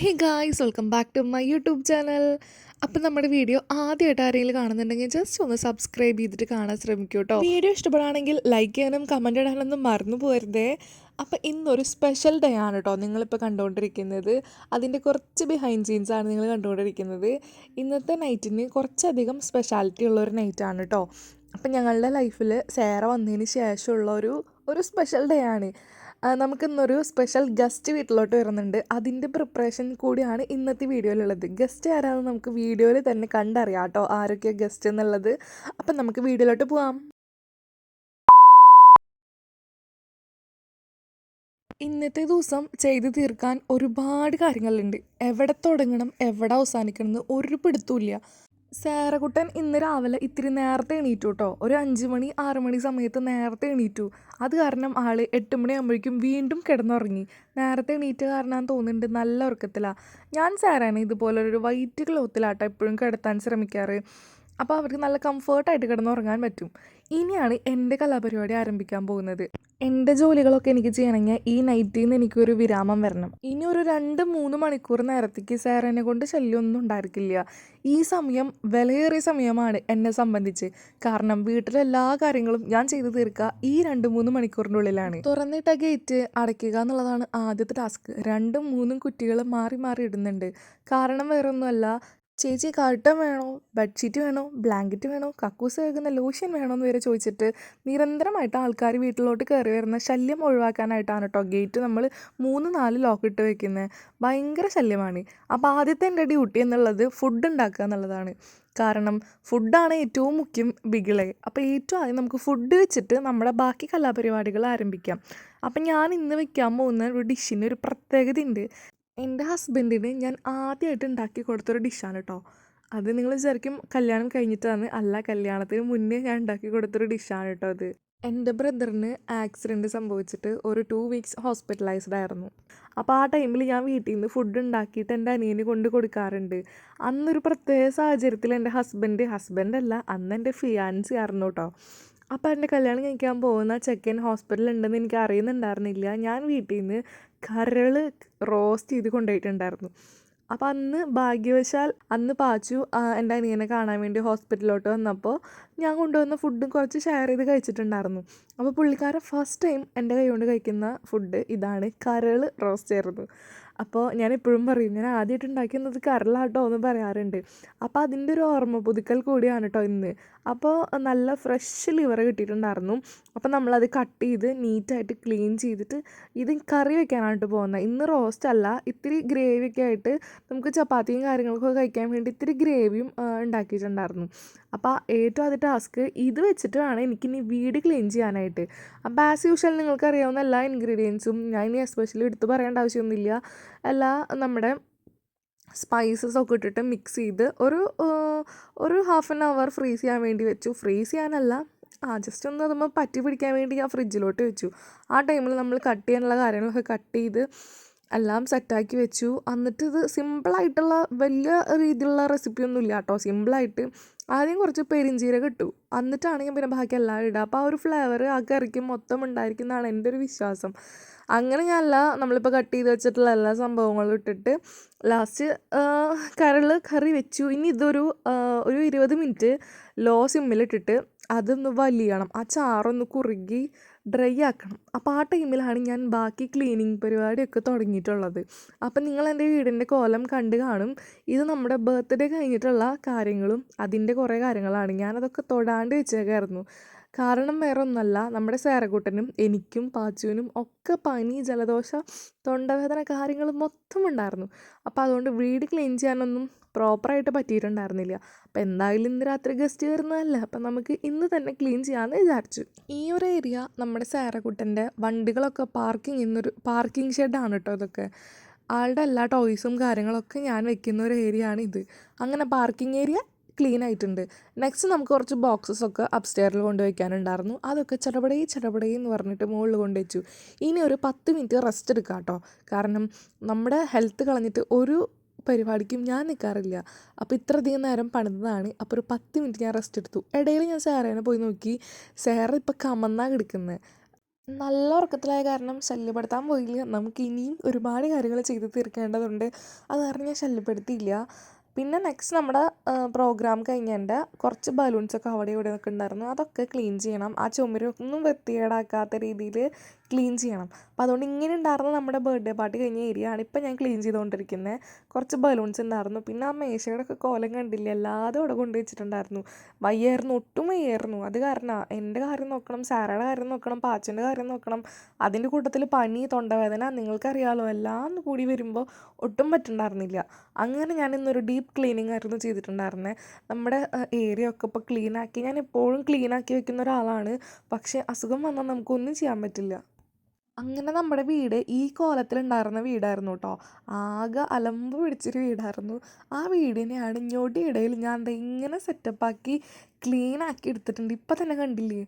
Hey guys welcome back to my YouTube channel അപ്പം നമ്മുടെ video ആദ്യമായിട്ട് ആരെങ്കിലും കാണുന്നുണ്ടെങ്കിൽ ജസ്റ്റ് ഒന്ന് സബ്സ്ക്രൈബ് ചെയ്തിട്ട് കാണാൻ ശ്രമിക്കൂ കേട്ടോ വീഡിയോ ഇഷ്ടപ്പെടുകയാണെങ്കിൽ ലൈക്ക് ചെയ്യാനും കമന്റ് ഇടാനൊന്നും മറന്നു പോരുതേ അപ്പം ഇന്നൊരു സ്പെഷ്യൽ ഡേ ആണ് കേട്ടോ നിങ്ങളിപ്പോൾ കണ്ടുകൊണ്ടിരിക്കുന്നത്. അതിന്റെ കുറച്ച് ബിഹൈൻഡ് സീൻസ് ആണ് നിങ്ങൾ കണ്ടുകൊണ്ടിരിക്കുന്നത്. ഇന്നത്തെ നൈറ്റിന് കുറച്ചധികം സ്പെഷ്യാലിറ്റി ഉള്ള ഒരു നൈറ്റാണ് കേട്ടോ അപ്പം ഞങ്ങളുടെ ലൈഫിൽ സേറ വന്നതിന് ശേഷമുള്ള ഒരു ഒരു സ്പെഷ്യൽ ഡേ ആണ്. നമുക്കിന്നൊരു സ്പെഷ്യൽ ഗസ്റ്റ് വീട്ടിലോട്ട് വരുന്നുണ്ട്. അതിന്റെ പ്രിപ്പറേഷൻ കൂടിയാണ് ഇന്നത്തെ വീഡിയോയിലുള്ളത്. ഗസ്റ്റ് ആരാണെന്ന് നമുക്ക് വീഡിയോയിൽ തന്നെ കണ്ടറിയാം കേട്ടോ ആരൊക്കെയാണ് ഗസ്റ്റ് എന്നുള്ളത്. അപ്പം നമുക്ക് വീഡിയോയിലോട്ട് പോവാം. ഇന്നത്തെ ദിവസം ചെയ്തു തീർക്കാൻ ഒരുപാട് കാര്യങ്ങളുണ്ട്. എവിടെ തുടങ്ങണം എവിടെ അവസാനിക്കണം എന്ന് ഒരു പിടുത്തമില്ല സാരകുട്ടൻ ഇന്ന് രാവിലെ ഇത്തിരി നേരത്തെ എണീറ്റു കേട്ടോ ഒരു അഞ്ച് മണി ആറ് മണി സമയത്ത് നേരത്തെ എണീറ്റു. അത് കാരണം ആൾ എട്ട് മണിയാകുമ്പോഴേക്കും വീണ്ടും കിടന്നുറങ്ങി. നേരത്തെ എണീറ്റ കാരണം തോന്നുന്നുണ്ട് നല്ല ഉറക്കത്തിലാണ് ഞാൻ സാറാണ് ഇതുപോലൊരു വൈറ്റ് ക്ലോത്തിലാട്ടോ എപ്പോഴും കിടത്താൻ ശ്രമിക്കാറ്. അപ്പോൾ അവർക്ക് നല്ല കംഫേർട്ടായിട്ട് കിടന്നുറങ്ങാൻ പറ്റും. ഇനിയാണ് എന്റെ കലാപരിപാടി ആരംഭിക്കാൻ പോകുന്നത്. എന്റെ ജോലികളൊക്കെ എനിക്ക് ചെയ്യണമെങ്കിൽ ഈ നൈറ്റിൽ നിന്ന് എനിക്കൊരു വിരാമം വരണം. ഇനി ഒരു രണ്ട് മൂന്ന് മണിക്കൂർ നേരത്തേക്ക് സാർ എന്നെ കൊണ്ട് ശല്യമൊന്നും ഉണ്ടായിരിക്കില്ല. ഈ സമയം വിലയേറിയ സമയമാണ് എന്നെ സംബന്ധിച്ച്. കാരണം വീട്ടിലെ എല്ലാ കാര്യങ്ങളും ഞാൻ ചെയ്തു തീർക്കുക ഈ രണ്ട് മൂന്ന് മണിക്കൂറിന്റെ ഉള്ളിലാണ്. തുറന്നിട്ട ഗേറ്റ് അടയ്ക്കുക എന്നുള്ളതാണ് ആദ്യത്തെ ടാസ്ക്. രണ്ടും മൂന്നും കുറ്റികൾ മാറി മാറി ഇടുന്നുണ്ട്. കാരണം വേറൊന്നുമല്ല ചേച്ചി കർട്ടൻ വേണോ? ബെഡ്ഷീറ്റ് വേണോ? ബ്ലാങ്കറ്റ് വേണോ? കക്കൂസ് കേൾക്കുന്ന ലോഷൻ വേണോ എന്ന് വരെ ചോദിച്ചിട്ട് നിരന്തരമായിട്ട് ആൾക്കാർ വീട്ടിലോട്ട് കയറി വരുന്ന ശല്യം ഒഴിവാക്കാനായിട്ടാണ് കേട്ടോ ഗേറ്റ് നമ്മൾ മൂന്ന് നാല് ലോക്ക് ഇട്ട് വെക്കുന്നത് ഭയങ്കര ശല്യമാണ്. അപ്പോൾ ആദ്യത്തെ എന്റെ ഡ്യൂട്ടി എന്നുള്ളത് ഫുഡ് ഉണ്ടാക്കുക എന്നുള്ളതാണ്. കാരണം ഫുഡാണ് ഏറ്റവും മുഖ്യം ബിഗിളെ. അപ്പോൾ ഏറ്റവും ആദ്യം നമുക്ക് ഫുഡ് വെച്ചിട്ട് നമ്മുടെ ബാക്കി കലാപരിപാടികൾ ആരംഭിക്കാം. അപ്പം ഞാൻ ഇന്ന് വെക്കാൻ പോകുന്ന ഒരു ഡിഷിന് ഒരു പ്രത്യേകത ഉണ്ട് എന്റെ ഹസ്ബൻഡിന് ഞാൻ ആദ്യമായിട്ട് ഉണ്ടാക്കി കൊടുത്തൊരു ഡിഷാണ് കേട്ടോ അത് നിങ്ങൾ വിചാരിക്കും കല്യാണം കഴിഞ്ഞിട്ടാണ്. അല്ല കല്യാണത്തിന് മുന്നേ ഞാൻ ഉണ്ടാക്കി കൊടുത്തൊരു ഡിഷാണ് കേട്ടോ അത് എന്റെ ബ്രദറിന് ആക്സിഡന്റ് സംഭവിച്ചിട്ട് ഒരു ടു വീക്സ് ഹോസ്പിറ്റലൈസ്ഡ് ആയിരുന്നു. അപ്പോൾ ആ ടൈമിൽ ഞാൻ വീട്ടിൽ നിന്ന് ഫുഡ് ഉണ്ടാക്കിയിട്ട് എന്റെ അനിയന് കൊണ്ട് കൊടുക്കാറുണ്ട്. അന്നൊരു പ്രത്യേക സാഹചര്യത്തിൽ എന്റെ ഹസ്ബൻഡ് ഹസ്ബൻഡല്ല അന്ന് എന്റെ ഫിയാൻസി ആയിരുന്നു കേട്ടോ അപ്പോൾ എന്റെ കല്യാണം കഴിക്കാൻ പോകുന്ന ചെക്കൻ ഹോസ്പിറ്റലിൽ ഉണ്ടെന്ന് എനിക്ക് അറിയുന്നുണ്ടായിരുന്നില്ല ഞാൻ വീട്ടിൽ നിന്ന് കരൾ റോസ്റ്റ് ചെയ്ത് കൊണ്ടുപോയിട്ടുണ്ടായിരുന്നു. അപ്പോൾ അന്ന് ഭാഗ്യവശാൽ അന്ന് പാച്ചു എന്റെ അനിയനെ കാണാൻ വേണ്ടി ഹോസ്പിറ്റലിലോട്ട് വന്നപ്പോൾ ഞാൻ കൊണ്ടുവന്ന ഫുഡും കുറച്ച് ഷെയർ ചെയ്ത് കഴിച്ചിട്ടുണ്ടായിരുന്നു. അപ്പോൾ പുള്ളിക്കാരൻ ഫസ്റ്റ് ടൈം എന്റെ കൈ കൊണ്ട് കഴിക്കുന്ന ഫുഡ് ഇതാണ് കരൾ റോസ്റ്റ് ആയിരുന്നു അപ്പോൾ ഞാൻ എപ്പോഴും പറയും ഞാൻ ആദ്യമായിട്ട് ഉണ്ടാക്കുന്നത് കരളാട്ടോ എന്ന് പറയാറുണ്ട്. അപ്പോൾ അതിന്റെ ഒരു ഓർമ്മ പുതുക്കൽ കൂടിയാണ് കേട്ടോ ഇന്ന്. അപ്പോൾ നല്ല ഫ്രഷ് ലിവർ കിട്ടിയിട്ടുണ്ടായിരുന്നു. അപ്പോൾ നമ്മളത് കട്ട് ചെയ്ത് നീറ്റായിട്ട് ക്ലീൻ ചെയ്തിട്ട് ഇത് കറി വെക്കാനായിട്ട് പോകുന്നത് ഇന്ന് റോസ്റ്റ് അല്ല ഇത്തിരി ഗ്രേവി ഒക്കെ ആയിട്ട് നമുക്ക് ചപ്പാത്തിയും കാര്യങ്ങളൊക്കെ കഴിക്കാൻ വേണ്ടി ഇത്തിരി ഗ്രേവിയും ഉണ്ടാക്കിയിട്ടുണ്ടായിരുന്നു. അപ്പോൾ ഏറ്റവും ആദ്യ ടാസ്ക് ഇത് വെച്ചിട്ട് വേണം എനിക്കിനി വീട് ക്ലീൻ ചെയ്യാനായിട്ട്. അപ്പോൾ ആസ് യൂഷ്വൽ നിങ്ങൾക്ക് അറിയാവുന്ന എല്ലാ ഇൻഗ്രീഡിയൻസും ഞാൻ ഇനി എസ്പെഷ്യലി എടുത്ത് പറയേണ്ട ആവശ്യമൊന്നുമില്ല. എല്ലാ നമ്മുടെ സ്പൈസസ് ഒക്കെ ഇട്ടിട്ട് മിക്സ് ചെയ്ത് ഒരു ഒരു ഹാഫ് ആൻ അവർ ഫ്രീസ് ചെയ്യാൻ വേണ്ടി വെച്ചു. ഫ്രീസ് ചെയ്യാനല്ല ആ ജസ്റ്റ് ഒന്ന് അതുമ്പോൾ പറ്റി പിടിക്കാൻ വേണ്ടി ഞാൻ ഫ്രിഡ്ജിലോട്ട് വെച്ചു. ആ ടൈമിൽ നമ്മൾ കട്ട് ചെയ്യാനുള്ള കാര്യങ്ങളൊക്കെ കട്ട് ചെയ്ത് എല്ലാം സെറ്റാക്കി വെച്ചു. എന്നിട്ട് ഇത് സിമ്പിളായിട്ടുള്ള വലിയ രീതിയിലുള്ള റെസിപ്പി ഒന്നും ഇല്ല കേട്ടോ. സിമ്പിളായിട്ട് ആദ്യം കുറച്ച് പെരിഞ്ചീരകം ഇട്ടു. എന്നിട്ടാണെങ്കിൽ പിന്നെ ബാക്കി എല്ലാം ഇടുക. അപ്പോൾ ആ ഒരു ഫ്ലേവർ ആ കറിക്ക് മൊത്തം ഉണ്ടായിരിക്കും എന്നാണ് എന്റെ ഒരു വിശ്വാസം. അങ്ങനെ ഞാനല്ല നമ്മളിപ്പോൾ കട്ട് ചെയ്ത് വെച്ചിട്ടുള്ള എല്ലാ സംഭവങ്ങളും ഇട്ടിട്ട് ലാസ്റ്റ് കരൾ കറി വെച്ചു. ഇനി ഇതൊരു ഒരു ഇരുപത് മിനിറ്റ് ലോ സിമ്മിലിട്ടിട്ട് അതൊന്ന് വലിയണം. ആ ചാറൊന്ന് കുറുകി ഡ്രൈ ആക്കണം. അപ്പോൾ ആ ടൈമിലാണ് ഞാൻ ബാക്കി ക്ലീനിങ് പരിപാടിയൊക്കെ തുടങ്ങിയിട്ടുള്ളത്. അപ്പം നിങ്ങൾ എന്റെ വീടിന്റെ കോലം കണ്ട് കാണും. ഇത് നമ്മുടെ ബർത്ത്ഡേ കഴിഞ്ഞിട്ടുള്ള കാര്യങ്ങളും അതിന്റെ കുറേ കാര്യങ്ങളാണ്. ഞാനതൊക്കെ തൊടാണ്ട് വെച്ചേക്കായിരുന്നു. കാരണം വേറെ ഒന്നല്ല നമ്മുടെ സേരക്കൂട്ടനും എനിക്കും പാച്ചുവിനും ഒക്കെ പനി ജലദോഷ തൊണ്ടവേദന കാര്യങ്ങൾ മൊത്തം ഉണ്ടായിരുന്നു. അപ്പോൾ അതുകൊണ്ട് വീട് ക്ലീൻ ചെയ്യാനൊന്നും പ്രോപ്പറായിട്ട് പറ്റിയിട്ടുണ്ടായിരുന്നില്ല. അപ്പോൾ എന്തായാലും ഇന്ന് രാത്രി ഗസ്റ്റ് വരുന്നതല്ല? അപ്പം നമുക്ക് ഇന്ന് തന്നെ ക്ലീൻ ചെയ്യാമെന്ന് വിചാരിച്ചു. ഈ ഒരു ഏരിയ നമ്മുടെ സേരക്കുട്ടന്റെ വണ്ടികളൊക്കെ പാർക്കിംഗ് ഇന്നൊരു പാർക്കിംഗ് ഷെഡാണ് കേട്ടോ ഇതൊക്കെ. ആളുടെ എല്ലാ ടോയ്സും കാര്യങ്ങളൊക്കെ ഞാൻ വെക്കുന്ന ഒരു ഏരിയ ആണ് ഇത്. അങ്ങനെ പാർക്കിംഗ് ഏരിയ ക്ലീൻ ആയിട്ടുണ്ട്. നെക്സ്റ്റ് നമുക്ക് കുറച്ച് ബോക്സസ് ഒക്കെ അപ്സ്റ്റെയറിൽ കൊണ്ടുവയ്ക്കാനുണ്ടായിരുന്നു അതൊക്കെ ചടപടേ ചടപടേ എന്ന് പറഞ്ഞിട്ട് മുകളിൽ കൊണ്ടുവച്ചു ഇനി ഒരു പത്ത് മിനിറ്റ് റെസ്റ്റ് എടുക്കാം കേട്ടോ. കാരണം നമ്മുടെ ഹെൽത്ത് കളഞ്ഞിട്ട് ഒരു പരിപാടിക്കും ഞാൻ നിൽക്കാറില്ല അപ്പോൾ ഇത്രയധികം നേരം പണിതാണ് അപ്പോൾ ഒരു പത്ത് മിനിറ്റ് ഞാൻ റെസ്റ്റ് എടുത്തു. ഇടയിൽ ഞാൻ സാറേനെ പോയി നോക്കി. സാറ് ഇപ്പോൾ കമന്നാ കിടക്കുന്നത് നല്ല ഉറക്കത്തിലായ കാരണം ശല്യപ്പെടുത്താൻ പോയില്ല. നമുക്ക് ഇനിയും ഒരുപാട് കാര്യങ്ങൾ ചെയ്ത് തീർക്കേണ്ടതുണ്ട്. അത് ഞാൻ ശല്യപ്പെടുത്തിയില്ല. പിന്നെ നെക്സ്റ്റ് നമ്മുടെ പ്രോഗ്രാം കഴിഞ്ഞതിന്റെ കുറച്ച് ബലൂൺസൊക്കെ അവിടെ ഇവിടെ ഒക്കെ ഉണ്ടായിരുന്നു അതൊക്കെ ക്ലീൻ ചെയ്യണം. ആ ചുമരൊന്നും വൃത്തികേടാക്കാത്ത രീതിയിൽ ക്ലീൻ ചെയ്യണം. അപ്പോൾ അതുകൊണ്ട് ഇങ്ങനെ ഉണ്ടായിരുന്ന നമ്മുടെ ബർത്ത്ഡേ പാർട്ടി കഴിഞ്ഞ ഏരിയ ആണ് ഇപ്പം ഞാൻ ക്ലീൻ ചെയ്തുകൊണ്ടിരിക്കുന്നത് കുറച്ച് ബലൂൺസ് ഉണ്ടായിരുന്നു. പിന്നെ ആ മേശയുടെ ഒക്കെ കോലം കണ്ടില്ല? എല്ലാതും അവിടെ കൊണ്ട് വെച്ചിട്ടുണ്ടായിരുന്നു. വയ്യായിരുന്നു ഒട്ടും വയ്യായിരുന്നു. അത് കാരണം എന്റെ കാര്യം നോക്കണം സാറയുടെ കാര്യം നോക്കണം പാച്ചന്റെ കാര്യം നോക്കണം. അതിന്റെ കൂട്ടത്തിൽ പനി തൊണ്ടവേദന നിങ്ങൾക്കറിയാലോ എല്ലാം കൂടി വരുമ്പോൾ ഒട്ടും പറ്റുണ്ടായിരുന്നില്ല അങ്ങനെ ഞാൻ ഇന്നൊരു ഡീപ്പ് ക്ലീനിങ് ആയിരുന്നു ചെയ്തിട്ടുണ്ടായിരുന്നത് നമ്മുടെ ഏരിയ ഒക്കെ ഇപ്പോൾ ക്ലീനാക്കി ഞാൻ എപ്പോഴും ക്ലീനാക്കി വെക്കുന്ന ഒരാളാണ്. പക്ഷേ അസുഖം വന്നാൽ നമുക്കൊന്നും ചെയ്യാൻ പറ്റില്ല. അങ്ങനെ നമ്മുടെ വീട് ഈ കോലത്തിലുണ്ടായിരുന്ന വീടായിരുന്നു കേട്ടോ ആകെ അലമ്പ് പിടിച്ചൊരു വീടായിരുന്നു. ആ വീടിനെയാണ് ഞൊടിയിടയിൽ ഞാൻ ദേ ഇങ്ങനെ സെറ്റപ്പാക്കി ക്ലീൻ ആക്കി എടുത്തിട്ടുണ്ട്. ഇപ്പം തന്നെ കണ്ടില്ലേ?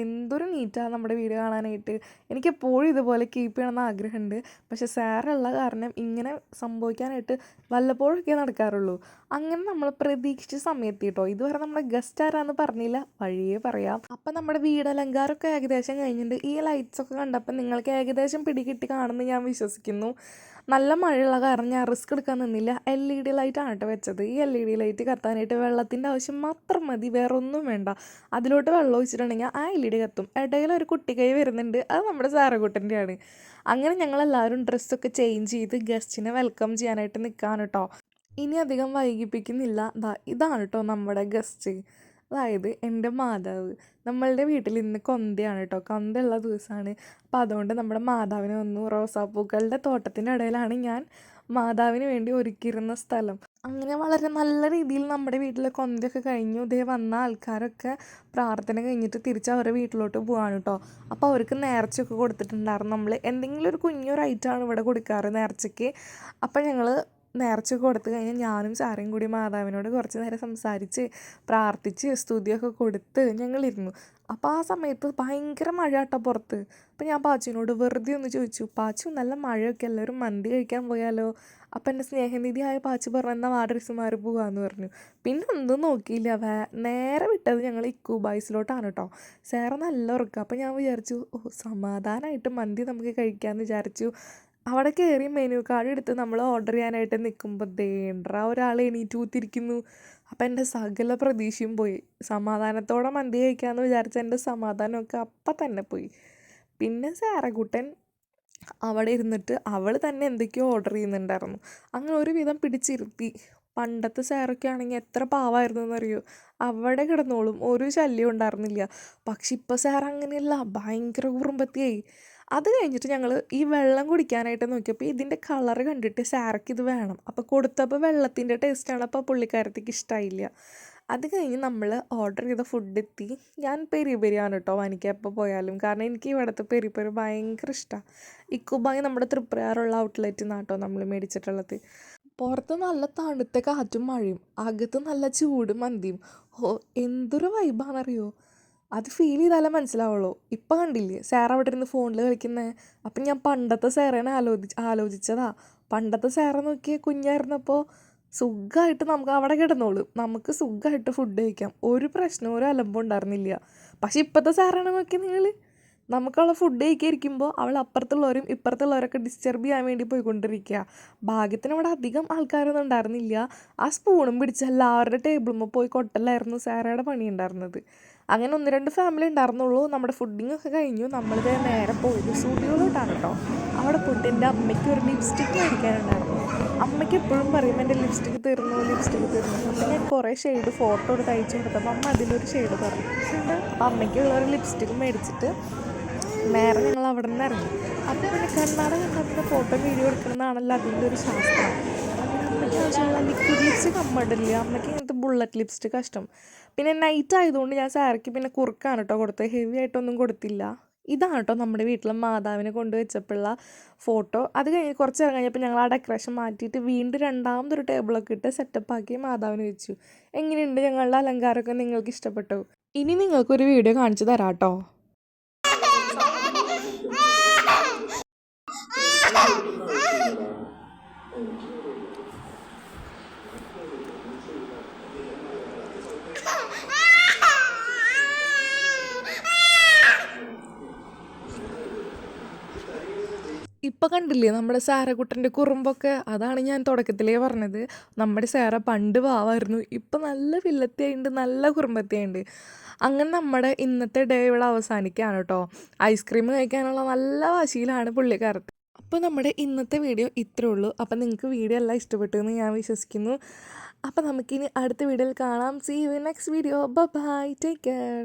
എന്തൊരു നീറ്റാണ് നമ്മുടെ വീട് കാണാനായിട്ട്. എനിക്ക് എപ്പോഴും ഇതുപോലെ കീപ്പ് ചെയ്യണമെന്ന് ആഗ്രഹമുണ്ട്. പക്ഷെ സാറുള്ള കാരണം ഇങ്ങനെ സംഭവിക്കാനായിട്ട് വല്ലപ്പോഴൊക്കെ നടക്കാറുള്ളൂ. അങ്ങനെ നമ്മൾ പ്രതീക്ഷിച്ച സമയത്ത് കേട്ടോ. ഇതുവരെ നമ്മുടെ ഗസ്റ്റ് ആരാന്ന് പറഞ്ഞില്ല. വഴിയേ പറയാം. അപ്പം നമ്മുടെ വീട് അലങ്കാരമൊക്കെ ഏകദേശം കഴിഞ്ഞിട്ടുണ്ട്. ഈ ലൈറ്റ്സ് ഒക്കെ കണ്ടപ്പോൾ നിങ്ങൾക്ക് ഏകദേശം പിടികിട്ടി കാണുമെന്ന് ഞാൻ വിശ്വസിക്കുന്നു. നല്ല മഴയുള്ള കാരണം ഞാൻ റിസ്ക് എടുക്കാൻ നിന്നില്ല. എൽ ഇ ഡി ലൈറ്റാണ് കേട്ടോ വെച്ചത്. ഈ എൽ ഇ ഡി ലൈറ്റ് കത്താനായിട്ട് വെള്ളത്തിന്റെ ആവശ്യം മാത്രം മതി. വേറെ ഒന്നും വേണ്ട. അതിലോട്ട് വെള്ളം ഒഴിച്ചിട്ടുണ്ടെങ്കിൽ ആ എൽ ഇ ഡി കത്തും. ഇടയിൽ ഒരു കുട്ടിക്കൈ വരുന്നുണ്ട്. അത് നമ്മുടെ സാറകുട്ടന്റെയാണ്. അങ്ങനെ ഞങ്ങളെല്ലാവരും ഡ്രസ്സൊക്കെ ചേഞ്ച് ചെയ്ത് ഗസ്റ്റിനെ വെൽക്കം ചെയ്യാനായിട്ട് നിൽക്കാൻ കേട്ടോ ഇനി അധികം വൈകിപ്പിക്കുന്നില്ല. ഇതാണ് കേട്ടോ നമ്മുടെ ഗസ്റ്റ് അതായത് എന്റെ മാതാവ് നമ്മളുടെ വീട്ടിൽ ഇന്ന് കൊന്തയാണ് കേട്ടോ. കൊന്തയുള്ള ദിവസമാണ്. അപ്പോൾ അതുകൊണ്ട് നമ്മുടെ മാതാവിനെ വന്നു റോസാപ്പൂക്കളുടെ തോട്ടത്തിന്റെ ഇടയിലാണ് ഞാൻ മാതാവിന് വേണ്ടി ഒരുക്കിയിരുന്ന സ്ഥലം. അങ്ങനെ വളരെ നല്ല രീതിയിൽ നമ്മുടെ വീട്ടിലെ കൊന്തയൊക്കെ കഴിഞ്ഞു. ഇതേ വന്ന ആൾക്കാരൊക്കെ പ്രാർത്ഥന കഴിഞ്ഞിട്ട് തിരിച്ച് അവരുടെ വീട്ടിലോട്ട് പോവാണ് കേട്ടോ. അപ്പോൾ അവർക്ക് നേർച്ചയൊക്കെ കൊടുത്തിട്ടുണ്ടായിരുന്നു. നമ്മൾ എന്തെങ്കിലും ഒരു കുഞ്ഞൊരു ഐറ്റമാണ് ഇവിടെ കൊടുക്കാറ് നേർച്ചയ്ക്ക്. അപ്പോൾ ഞങ്ങൾ നേർച്ച കൊടുത്തു കഴിഞ്ഞാൽ ഞാനും സാറേയും കൂടി മാതാവിനോട് കുറച്ച് നേരം സംസാരിച്ച് പ്രാർത്ഥിച്ച് സ്തുതിയൊക്കെ കൊടുത്ത് ഞങ്ങളിരുന്നു. അപ്പോൾ ആ സമയത്ത് ഭയങ്കര മഴ കേട്ടോ പുറത്ത്. അപ്പോൾ ഞാൻ പാച്ചുവിനോട് വെറുതെ ഒന്ന് ചോദിച്ചു പാച്ചു നല്ല മഴയൊക്കെ എല്ലാവരും മന്തി കഴിക്കാൻ പോയാലോ? അപ്പം എന്റെ സ്നേഹനിധിയായ പാച്ചു പറഞ്ഞു എന്നാൽ വാഡ്രസ്സുമാർ പോകാമെന്ന് പറഞ്ഞു. പിന്നെ ഒന്നും നോക്കിയില്ല. വേ നേരെ വിട്ടത് ഞങ്ങൾ ഇക്കൂബായ്സിലോട്ടാണ് കേട്ടോ സാറ് നല്ല ഉറക്കം. അപ്പോൾ ഞാൻ വിചാരിച്ചു ഓ സമാധാനമായിട്ട് മന്തി നമുക്ക് കഴിക്കാമെന്ന് വിചാരിച്ചു. അവിടെ കയറി മെനു കാർഡ് എടുത്ത് നമ്മൾ ഓർഡർ ചെയ്യാനായിട്ട് നിൽക്കുമ്പോൾ ദേണ്ട ഒരാൾ എണീറ്റ് കൂത്തിരിക്കുന്നു അപ്പം എന്റെ സകല പ്രതീക്ഷയും പോയി. സമാധാനത്തോടെ മന്തി കഴിക്കാമെന്ന് വിചാരിച്ച എന്റെ സമാധാനമൊക്കെ അപ്പം തന്നെ പോയി. പിന്നെ സാറകുട്ടൻ അവിടെ ഇരുന്നിട്ട് അവൾ തന്നെ എന്തൊക്കെയോ ഓർഡർ ചെയ്യുന്നുണ്ടായിരുന്നു. അങ്ങനെ ഒരുവിധം പിടിച്ചിരുത്തി. പണ്ടത്തെ സാറൊക്കെ ആണെങ്കിൽ എത്ര പാവമായിരുന്നു എന്നറിയോ അവിടെ കിടന്നോളും. ഒരു ശല്യം ഉണ്ടായിരുന്നില്ല. പക്ഷെ ഇപ്പോൾ സാർ അങ്ങനെയല്ല ഭയങ്കര കുറുമ്പത്തിയായി. അത് കഴിഞ്ഞിട്ട് ഞങ്ങൾ ഈ വെള്ളം കുടിക്കാനായിട്ട് നോക്കിയപ്പോൾ ഇതിന്റെ കളർ കണ്ടിട്ട് സാറയ്ക്ക് ഇത് വേണം. അപ്പോൾ കൊടുത്തപ്പോൾ വെള്ളത്തിന്റെ ടേസ്റ്റാണ് അപ്പോൾ പുള്ളിക്കാരത്തേക്ക് ഇഷ്ടമായില്ല അത് കഴിഞ്ഞ് നമ്മൾ ഓർഡർ ചെയ്ത ഫുഡ് എത്തി. ഞാൻ പെരി പെരിയാണ് കേട്ടോ എനിക്ക് എപ്പോൾ പോയാലും. കാരണം എനിക്ക് ഇവിടുത്തെ പെരി പെരി ഭയങ്കര ഇഷ്ടമാണ് ഇക്കുബായി നമ്മുടെ തൃപ്രയാറുള്ള ഔട്ട്ലെറ്റിൽ നിന്നാണ് കേട്ടോ നമ്മൾ മേടിച്ചിട്ടുള്ളത്. പുറത്ത് നല്ല തണുത്ത കാറ്റും മഴയും. അകത്ത് നല്ല ചൂടും മന്തിയും. ഓ എന്തൊരു വൈബാണെന്നറിയോ അത് ഫീൽ ചെയ്താലേ മനസ്സിലാവുള്ളൂ. ഇപ്പം കണ്ടില്ലേ സാർ അവിടെ ഇരുന്ന് ഫോണിൽ കളിക്കുന്നത് അപ്പം ഞാൻ പണ്ടത്തെ സാറേനെ ആലോചി ആലോചിച്ചതാ. പണ്ടത്തെ സാറെ നോക്കിയ കുഞ്ഞായിരുന്നപ്പോൾ സുഖമായിട്ട് നമുക്ക് അവിടെ കിടന്നോളൂ. നമുക്ക് സുഖമായിട്ട് ഫുഡ് കഴിക്കാം. ഒരു പ്രശ്നവും ഒരു അലമ്പും ഉണ്ടായിരുന്നില്ല. പക്ഷെ ഇപ്പോഴത്തെ സാറാണ് നോക്കിയാൽ നിങ്ങൾ നമുക്കുള്ള ഫുഡ് കഴിക്കാതിരിക്കുമ്പോൾ അവൾ അപ്പുറത്തുള്ളവരും ഇപ്പുറത്തുള്ളവരൊക്കെ ഡിസ്റ്റർബ് ചെയ്യാൻ വേണ്ടി പോയിക്കൊണ്ടിരിക്കുക ഭാഗ്യത്തിന് അവിടെ അധികം ആൾക്കാരൊന്നും ഉണ്ടായിരുന്നില്ല. ആ സ്പൂണും പിടിച്ച് എല്ലാവരുടെ ടേബിളുമ്പോൾ പോയി കൊട്ടലായിരുന്നു സാറയുടെ പണി ഉണ്ടായിരുന്നത്. അങ്ങനെ ഒന്ന് രണ്ട് ഫാമിലി ഉണ്ടായിരുന്നുള്ളൂ നമ്മുടെ ഫുഡിങ് ഒക്കെ കഴിഞ്ഞു. നമ്മളിത് നേരെ പോയത് സ്റ്റുഡിയോയിലോട്ടാണ് കേട്ടോ അവിടെ പോയിട്ട് എന്റെ അമ്മയ്ക്ക് ഒരു ലിപ്സ്റ്റിക്ക് മേടിക്കാനുണ്ടായിരുന്നു. അമ്മയ്ക്ക് എപ്പോഴും പറയും എന്റെ ലിപ്സ്റ്റിക്ക് തീർന്നു ലിപ്സ്റ്റിക്ക് തീർന്നു. അപ്പം ഞാൻ കുറേ ഷെയ്ഡ് ഫോട്ടോ എടുത്ത് അയച്ചു കൊടുത്തപ്പോൾ അമ്മ അതിലൊരു ഷെയ്ഡ് പറഞ്ഞു. അപ്പം അമ്മയ്ക്കുള്ള ഒരു ലിപ്സ്റ്റിക്ക് മേടിച്ചിട്ട് നേരെ ഞങ്ങൾ അവിടെ നിന്ന് ഇറങ്ങി. അപ്പോൾ പിന്നെ കണ്ണാട കണ്ടപ്പോൾ ഫോട്ടോ വീഡിയോ എടുക്കണമെന്നാണല്ലോ അതിന്റെ ഒരു ശാസ്ത്രം. അമ്മയ്ക്ക് ആവശ്യമുള്ള ലിക്വിഡ് ലിപ്സ്റ്റിക് അമ്മ ഇടില്ല അമ്മയ്ക്ക് ഇങ്ങനത്തെ ബുള്ളറ്റ് ലിപ്സ്റ്റിക് ഇഷ്ടം. പിന്നെ നൈറ്റ് ആയതുകൊണ്ട് ഞാൻ സാരയ്ക്ക് പിന്നെ കുറുക്കാണ് കേട്ടോ കൊടുത്തത്. ഹെവി ആയിട്ടൊന്നും കൊടുത്തില്ല. ഇതാണ് കേട്ടോ നമ്മുടെ വീട്ടിലെ മാതാവിനെ കൊണ്ടുവച്ചപ്പോഴുള്ള ഫോട്ടോ അത് കഴിഞ്ഞ് കുറച്ച് നേരം കഴിഞ്ഞപ്പോൾ ഞങ്ങൾ ആ ഡെക്കറേഷൻ മാറ്റിയിട്ട് വീണ്ടും രണ്ടാമതൊരു ടേബിളൊക്കെ ഇട്ട് സെറ്റപ്പ് ആക്കി മാതാവിന് വെച്ചു. എങ്ങനെയുണ്ട് ഞങ്ങളുടെ അലങ്കാരമൊക്കെ? നിങ്ങൾക്ക് ഇഷ്ടപ്പെട്ടു? ഇനി നിങ്ങൾക്കൊരു വീഡിയോ കാണിച്ചു തരാം കേട്ടോ ഇപ്പം കണ്ടില്ലേ നമ്മുടെ സാരക്കുട്ടന്റെ കുറുമ്പൊക്കെ? അതാണ് ഞാൻ തുടക്കത്തിലേ പറഞ്ഞത്. നമ്മുടെ സാറ പണ്ട് പാവായിരുന്നു ഇപ്പം നല്ല വില്ലത്തിയുണ്ട് നല്ല കുറുമ്പത്തിയുണ്ട് അങ്ങനെ നമ്മുടെ ഇന്നത്തെ ഡേ ഇവിടെ അവസാനിക്കുകയാണ് കേട്ടോ ഐസ്ക്രീം കഴിക്കാനുള്ള നല്ല വാശിയിലാണ് പുള്ളിക്കാരത്ത്. അപ്പോൾ നമ്മുടെ ഇന്നത്തെ വീഡിയോ ഇത്രേ ഉള്ളൂ. അപ്പോൾ നിങ്ങൾക്ക് വീഡിയോ എല്ലാം ഇഷ്ടപ്പെട്ടു എന്ന് ഞാൻ വിശ്വസിക്കുന്നു. അപ്പോൾ നമുക്കിനി അടുത്ത വീഡിയോയിൽ കാണാം. See you next video bye take care